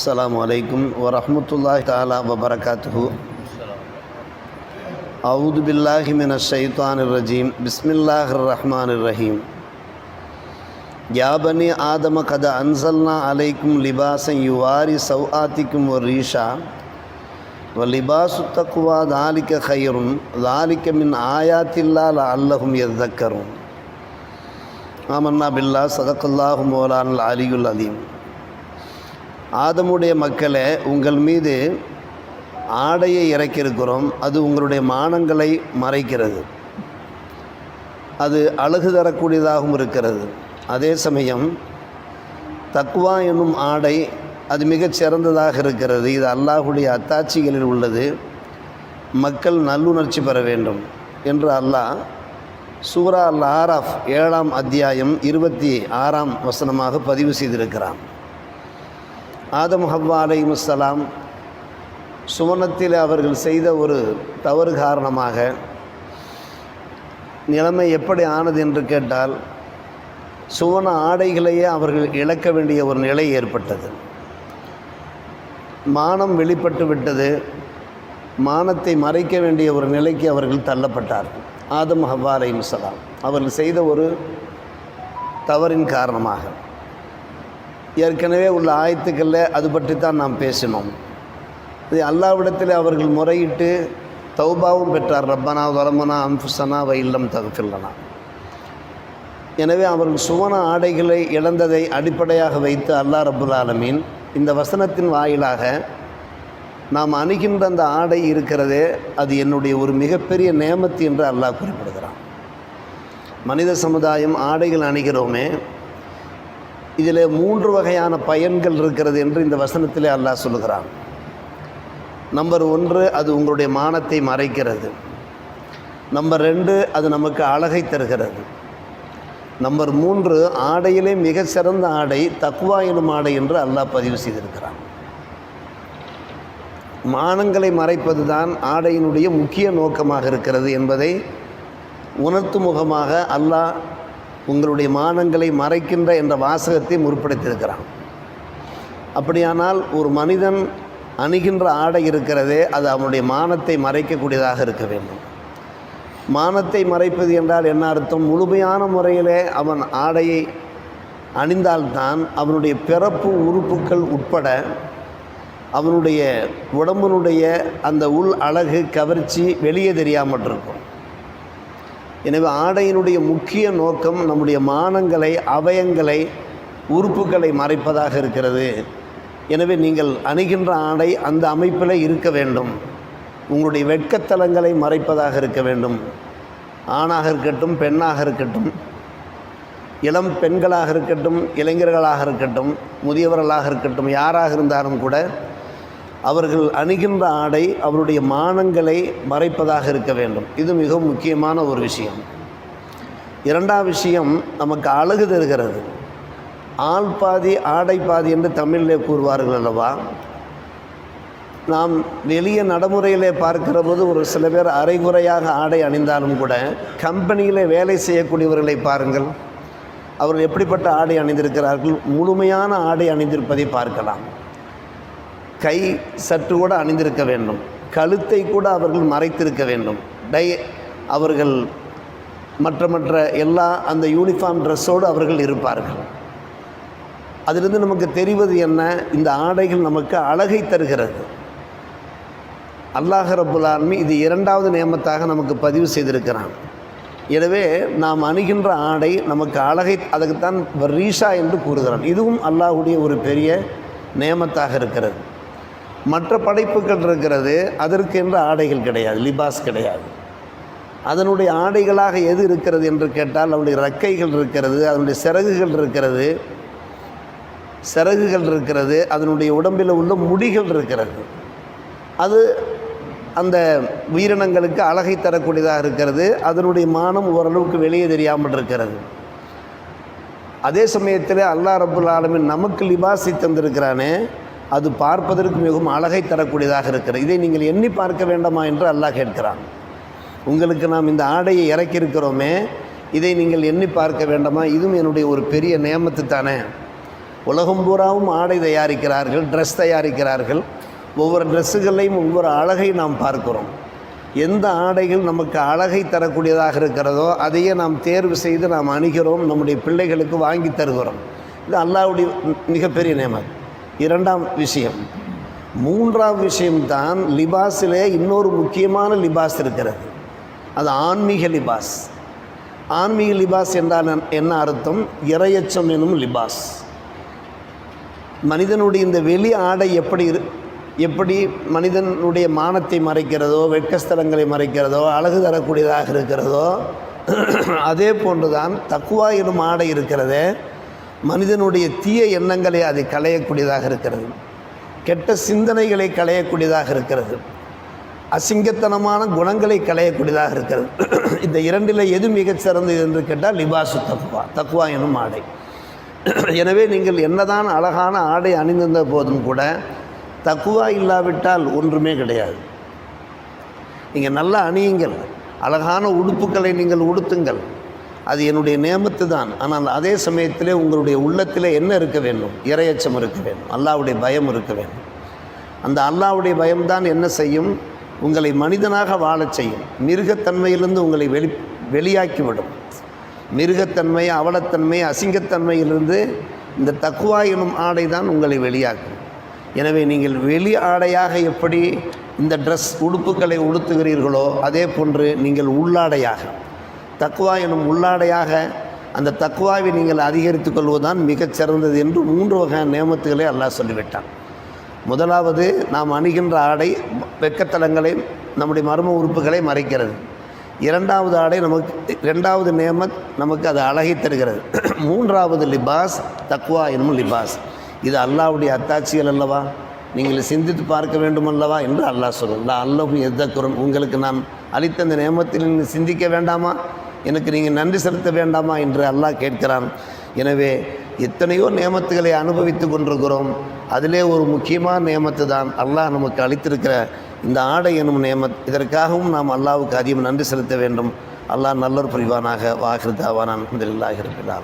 السلام عليكم ورحمة الله تعالى وبركاته. أعوذ بالله من الشيطان الرجيم. بسم الله الرحمن الرحيم. يا بني آدم قد أنزلنا عليكم لباسا يواري سوآتكم وريشا ولباس التقوى ذلك خير. ذلك من آيات الله لعلهم يذكرون. آمنا بالله صدق الله مولانا العلي العظيم. ஆதமுடைய மக்களை உங்கள் மீது ஆடையை இறக்கியிருக்கிறோம் அது உங்களுடைய மானங்களை மறைக்கிறது. அது அழகு தரக்கூடியதாகவும் இருக்கிறது. அதே சமயம் தக்குவா என்னும் ஆடை அது மிகச் சிறந்ததாக இருக்கிறது. இது அல்லாஹுடைய அத்தாட்சிகளில் உள்ளது. மக்கள் நல்லுணர்ச்சி பெற வேண்டும் என்று அல்லாஹ் சூரா அல் ஆராஃப் ஏழாம் அத்தியாயம் இருபத்தி ஆறாம் வசனமாக பதிவு செய்திருக்கிறான். ஆதம் ஹவ்வா அலைமுஸ்ஸலாம் சுவனத்தில் அவர்கள் செய்த ஒரு தவறு காரணமாக நிலைமை எப்படி ஆனது என்று கேட்டால் சுவன ஆடைகளையே அவர்கள் இழக்க வேண்டிய ஒரு நிலை ஏற்பட்டது. மானம் வெளிப்பட்டு விட்டது. மானத்தை மறைக்க வேண்டிய ஒரு நிலைக்கு அவர்கள் தள்ளப்பட்டார்கள். ஆதம் ஹவ்வா அலைமுஸ்ஸலாம் அவர்கள் செய்த ஒரு தவறின் காரணமாக. ஏற்கனவே உள்ள ஆயத்துக்களில் அது பற்றி தான் நாம் பேசினோம். இது அல்லாவிடத்தில் அவர்கள் முறையிட்டு தௌபாவும் பெற்றார். ரப்பனா வரமனா அம்புசனா வைல்லம் தகுப்பில்லனா எனவே அவர்கள் சுவன ஆடைகளை இழந்ததை அடிப்படையாக வைத்து அல்லாஹ் ரபுல் ஆலமீன் இந்த வசனத்தின் வாயிலாக நாம் அணுகின்ற அந்த ஆடை இருக்கிறதே அது என்னுடைய ஒரு மிகப்பெரிய நேமத்து என்று அல்லாஹ் குறிப்பிடுகிறான். மனித சமுதாயம் ஆடைகள் அணிகிறோமே இதில் மூன்று வகையான பயன்கள் இருக்கிறது என்று இந்த வசனத்திலே அல்லாஹ் சொல்லுகிறான். நம்பர் ஒன்று அது உங்களுடைய மானத்தை மறைக்கிறது. நம்பர் ரெண்டு அது நமக்கு அழகை தருகிறது. நம்பர் மூன்று ஆடையிலே மிக சிறந்த ஆடை தக்குவா எனும் ஆடை என்று அல்லாஹ் பதிவு செய்திருக்கிறான். மானங்களை மறைப்பது தான் ஆடையினுடைய முக்கிய நோக்கமாக இருக்கிறது என்பதை உணர்த்து முகமாக அல்லாஹ் உங்களுடைய மானங்களை மறைக்கின்ற என்ற வாசகத்தை முற்படுத்தியிருக்கிறான் அப்படியானால் ஒரு மனிதன் அணுகின்ற ஆடை இருக்கிறதே அது அவனுடைய மானத்தை மறைக்கக்கூடியதாக இருக்க வேண்டும். மானத்தை மறைப்பது என்றால் என்ன அர்த்தம்? முழுமையான முறையிலே அவன் ஆடையை அணிந்தால்தான் அவனுடைய பிறப்பு உறுப்புகள் உட்பட அவனுடைய உடம்பினுடைய அந்த உள் அழகு கவர்ச்சி வெளியே தெரியாமல் இருக்கும் எனவே ஆடையினுடைய முக்கிய நோக்கம் நம்முடைய மானங்களை அவயங்களை உறுப்புகளை மறைப்பதாக இருக்கிறது. எனவே நீங்கள் அணுகின்ற ஆடை அந்த அமைப்பில் இருக்க வேண்டும். உங்களுடைய வெட்கத்தலங்களை மறைப்பதாக இருக்க வேண்டும். ஆணாக இருக்கட்டும் பெண்ணாக இருக்கட்டும் இளம் பெண்களாக இருக்கட்டும் இளைஞர்களாக இருக்கட்டும் முதியவர்களாக இருக்கட்டும் யாராக இருந்தாலும் கூட அவர்கள் அணுகின்ற ஆடை அவருடைய மானங்களை மறைப்பதாக இருக்க வேண்டும். இது மிகவும் முக்கியமான ஒரு விஷயம். இரண்டாம் விஷயம் நமக்கு அழகு தருகிறது. ஆள் பாதி ஆடை பாதி என்று தமிழிலே கூறுவார்கள் அல்லவா? நாம் வெளிய நடைமுறையிலே பார்க்கிற போது ஒரு சில பேர் அரைகுறையாக ஆடை அணிந்தாலும் கூட கம்பெனியில் வேலை செய்யக்கூடியவர்களை பாருங்கள். அவர்கள் எப்படிப்பட்ட ஆடை அணிந்திருக்கிறார்கள்? முழுமையான ஆடை அணிந்திருப்பதை பார்க்கலாம். கை சற்று கூட அணிந்திருக்க வேண்டும். கழுத்தை கூட அவர்கள் மறைத்திருக்க வேண்டும். டை அவர்கள் மற்ற மற்ற எல்லா அந்த யூனிஃபார்ம் ட்ரெஸ்ஸோடு அவர்கள் இருப்பார்கள். அதிலிருந்து நமக்கு தெரிவது என்ன? இந்த ஆடைகள் நமக்கு அழகை தருகிறது. அல்லாஹ் ரபுல் ஆலமி இது இரண்டாவது நியமத்தாக நமக்கு பதிவு செய்திருக்கிறான். எனவே நாம் அணுகின்ற ஆடை நமக்கு அழகை அதுக்குத்தான் ரீஷா என்று கூறுகிறான். இதுவும் அல்லாஹுடைய ஒரு பெரிய நியமத்தாக இருக்கிறது. மற்ற படைப்புகள் இருக்கிறது அதற்கென்று ஆடைகள் கிடையாது லிபாஸ் கிடையாது. அதனுடைய ஆடைகளாக எது இருக்கிறது என்று கேட்டால் அவனுடைய ரெக்கைகள் இருக்கிறது அதனுடைய சிறகுகள் இருக்கிறது சிறகுகள் இருக்கிறது அதனுடைய உடம்பில் உள்ள முடிகள் இருக்கிறது. அது அந்த உயிரினங்களுக்கு அழகை தரக்கூடியதாக இருக்கிறது அதனுடைய மானம் ஓரளவுக்கு வெளியே தெரியாமல் இருக்கிறது. அதே சமயத்தில் அல்லா ரபுல் ஆலமின் நமக்கு லிபாசி தந்திருக்கிறானே அது பார்ப்பதற்கு மிகவும் அழகை தரக்கூடியதாக இருக்கிறது. இதை நீங்கள் எண்ணி பார்க்க வேண்டாமா என்று அல்லாஹ் கேட்கிறான். உங்களுக்கு நாம் இந்த ஆடையை இறக்கியிருக்கிறோமே இதை நீங்கள் எண்ணி பார்க்க வேண்டாமா? இதுவும் என்னுடைய ஒரு பெரிய நியமத்து தானே. உலகம் பூராவும் ஆடை தயாரிக்கிறார்கள் ட்ரெஸ் தயாரிக்கிறார்கள். ஒவ்வொரு ட்ரெஸ்ஸுகளையும் ஒவ்வொரு அழகை நாம் பார்க்கிறோம். எந்த ஆடைகள் நமக்கு அழகை தரக்கூடியதாக இருக்கிறதோ அதையே நாம் தேர்வு செய்து நாம் அணிகிறோம் நம்முடைய பிள்ளைகளுக்கு வாங்கி தருகிறோம். இது அல்லாவுடைய மிகப்பெரிய நியமம். இரண்டாம் விஷயம். மூன்றாம் விஷயம்தான் லிபாஸிலே இன்னொரு முக்கியமான லிபாஸ் இருக்கிறது. அது ஆன்மீக லிபாஸ். ஆன்மீக லிபாஸ் என்றால் என்ன அர்த்தம்? இரையச்சம் எனும் லிபாஸ். மனிதனுடைய இந்த வெளி ஆடை எப்படி இரு எப்படி மனிதனுடைய மானத்தை மறைக்கிறதோ வெட்கஸ்தலங்களை மறைக்கிறதோ அழகு தரக்கூடியதாக இருக்கிறதோ அதே போன்றுதான் தக்குவா எனும் ஆடை இருக்கிறதே மனிதனுடைய தீய எண்ணங்களை அதை களையக்கூடியதாக இருக்கிறது. கெட்ட சிந்தனைகளை களையக்கூடியதாக இருக்கிறது. அசிங்கத்தனமான குணங்களை களையக்கூடியதாக இருக்கிறது. இந்த இரண்டில் எது மிகச்சிறந்தது என்று கேட்டால் லிபாசு தக்குவா தக்குவா எனும் ஆடை. எனவே நீங்கள் என்னதான் அழகான ஆடை அணிந்திருந்த போதும் கூட தக்குவா இல்லாவிட்டால் ஒன்றுமே கிடையாது. நீங்கள் நல்லா அணியுங்கள். அழகான உடுப்புகளை நீங்கள் உடுத்துங்கள். அது என்னுடைய நியமத்து தான். ஆனால் அதே சமயத்தில் உங்களுடைய உள்ளத்தில் என்ன இருக்க வேண்டும்? இரையச்சம் இருக்க வேண்டும். அல்லாவுடைய பயம் இருக்க வேண்டும். அந்த அல்லாவுடைய பயம்தான் என்ன செய்யும்? உங்களை மனிதனாக வாழச் செய்யும். மிருகத்தன்மையிலிருந்து உங்களை வெளி வெளியாக்கிவிடும். மிருகத்தன்மை அவலத்தன்மை அசிங்கத்தன்மையிலிருந்து இந்த தக்குவா எனும் ஆடை தான் உங்களை வெளியாக்கும். எனவே நீங்கள் வெளி ஆடையாக எப்படி இந்த ட்ரெஸ் உடுப்புகளை உடுத்துகிறீர்களோ அதே போன்று நீங்கள் உள்ளாடையாக. தக்குவா எனும் உள்ளாடையாக அந்த தக்குவாவை நீங்கள் அதிகரித்துக் கொள்வதுதான் மிகச் சிறந்தது என்று மூன்று வகை நியமத்துகளை அல்லாஹ் சொல்லிவிட்டான். முதலாவது நாம் அணுகின்ற ஆடை வெக்கத்தலங்களை நம்முடைய மர்ம உறுப்புகளை மறைக்கிறது. இரண்டாவது ஆடை நமக்கு இரண்டாவது நேமத் நமக்கு அது அழகை தருகிறது. மூன்றாவது லிபாஸ் தக்வா எனும் லிபாஸ். இது அல்லாவுடைய அத்தாட்சிகள் அல்லவா? நீங்கள் சிந்தித்து பார்க்க வேண்டும் அல்லவா என்று அல்லாஹ் சொல்லும் லா அல்லாஹு எத்தக்குறன் உங்களுக்கு நான் அளித்த அந்த நேமத்தில் நீங்கள் சிந்திக்க வேண்டாமா? எனக்கு நீங்கள் நன்றி செலுத்த வேண்டாமா என்று அல்லாஹ் கேட்கிறான். எனவே எத்தனையோ நியமத்துகளை அனுபவித்து கொண்டிருக்கிறோம். அதிலே ஒரு முக்கியமான நியமத்து தான் அல்லாஹ் நமக்கு அளித்திருக்கிற இந்த ஆடை எனும் நியமத். இதற்காகவும் நாம் அல்லாவுக்கு அதிகம் நன்றி செலுத்த வேண்டும். அல்லாஹ் நல்லொரு புரிவானாக. வாகிருதாவானான் அஹமதுல்லாஹி ரபில்